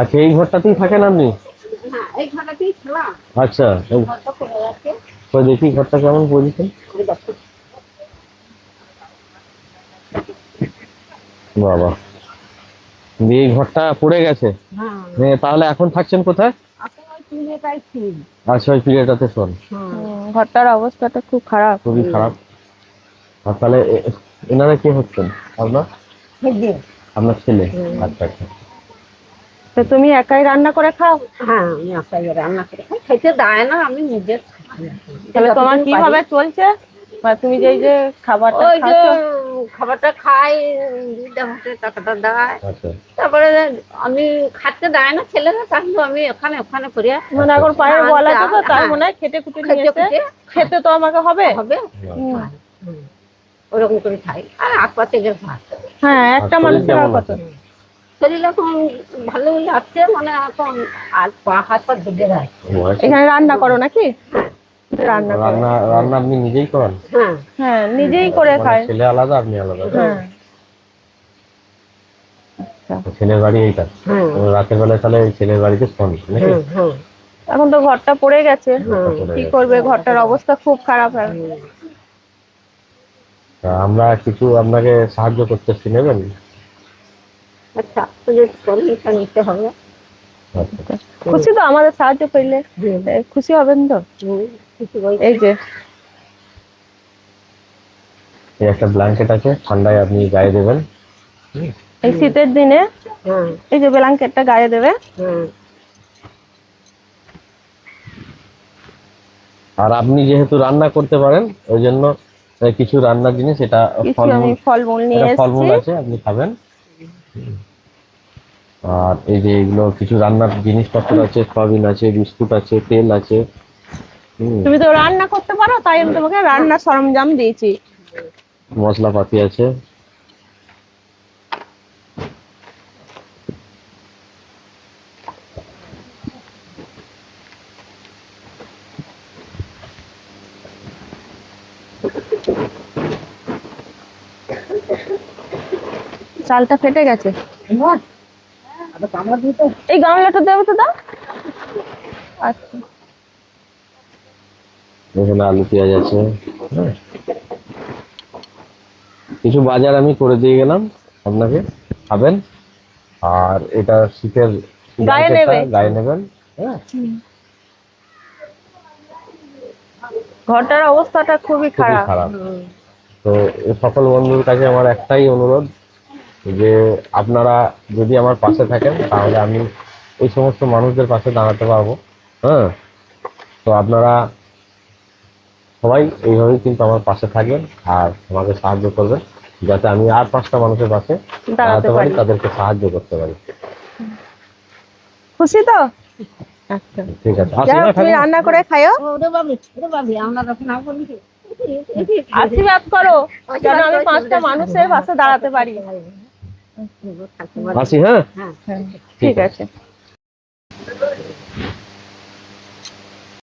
আচ্ছা এই ঘরটাতেই থাকেন আপনি? আচ্ছা তো দেখি ঘরটা কেমন পজিশন। বাবা। দিয়ে এই ঘরটা পড়ে গেছে? হ্যাঁ তাহলে এখন থাকছেন কোথায়? আচ্ছা ওই পিরিয়ডটাতে শোন। ঘরটার অবস্থাটা খুব খারাপ। খুবই খারাপ। আর তাহলে এনারা কে হচ্ছেন? আপনার? আপনার ছেলে। আচ্ছা আচ্ছা। তো তুমি একাই রান্না করে খাও? হ্যাঁ আমি আশাই রান্না করে খাই। খেতে দেয় না আমি নিজে তাহলে তোমার কীভাবে চলছে? বা তুমি যে যে খাবারটা খাচ্ছ? খাবারটা খাই দুধটা ভাতে টাকাটা দেয়। আচ্ছা। তারপরে আমি খাতে দেয় না ছেলেরা থাকল আমি ওখানে ওখানে করে মানে এখন পায়ের বলা আছে তো তার হ্যাঁ। মনে হয় খেটে খুটে খেতে নিয়েছে খেতে তো আমাকে হবে। হবে। ওরকম করে খাই। আর থেকে ভাত। হ্যাঁ একটা মানুষের আর কত আছে? শরীর এখন ভালো লাগছে মানে এখন আর পা হাত পা ধুয়ে দেয় এখানে রান্না করো নাকি? রান্না রান্না রান্না আপনি নিজেই করেন? হ্যাঁ। হ্যাঁ নিজেই করে মানে খায় ছেলে আলাদা আপনি আলাদা? হ্যাঁ। ছেলের বাড়ি এইটা? হ্যাঁ। রাতের বেলায় তাহলে ছেলের বাড়িতে শোন নাকি? হ্যাঁ এখন তো ঘরটা পড়ে গেছে। হ্যাঁ। কি করবে? ঘরটার অবস্থা খুব খারাপ হয়। তা আমরা কিছু আপনাকে সাহায্য করতেছি নেবেন? আচ্ছা নিতে হবে। আচ্ছা। খুশি তো আমাদের সাহায্য করলে। খুশি হবেন তো? এই যে। এই একটা ব্ল্যাঙ্কেট আছে ঠান্ডায় আপনি গায়ে দেবেন। এই শীতের দিনে হ্যাঁ এই যে ব্ল্যাঙ্কেটটা গায়ে দেবে। আর আপনি যেহেতু রান্না করতে পারেন ওই জন্য কিছু রান্নার জিনিস এটা ফলমূল। ফলমূল নিয়ে ফলমূল আছে আপনি খাবেন। আর এই যে এগুলো কিছু রান্নার জিনিসপত্র আছে সয়াবিন আছে বিস্কুট আছে তেল আছে। তুমি তো রান্না করতে পারো তাই আমি তোমাকে রান্নার সরঞ্জাম দিয়েছি। মশলাপাতি আছে। চালটা ফেটে গেছে। এই গামলাটা দেবে তো দাও। আচ্ছা। এখানে আলু পেঁয়াজ আছে হ্যাঁ। কিছু বাজার আমি করে দিয়ে গেলাম আপনাকে খাবেন। আর এটা শীতের গায়ে নেবেন হ্যাঁ। ঘরটার অবস্থাটা খুবই খারাপ। খারাপ। তো এই সকল বন্ধুর কাছে আমার একটাই অনুরোধ যে আপনারা যদি আমার পাশে থাকেন তাহলে আমি এই সমস্ত মানুষদের পাশে দাঁড়াতে পারব। হ্যাঁ? তো আপনারা সবাই এইভাবেই কিন্তু আমার পাশে থাকবেন আর আমাকে সাহায্য করবেন যাতে আমি আর পাঁচটা মানুষের পাশে দাঁড়াতে পারি তাদেরকে সাহায্য করতে পারি। খুশি তো? আচ্ছা। ঠিক আছে। তুমি রান্না করে খাইও। আশীর্বাদ করো যেন আমি পাঁচটা মানুষের পাশে দাঁড়াতে পারি। আসি হ্যাঁ? হ্যাঁ। ঠিক আছে।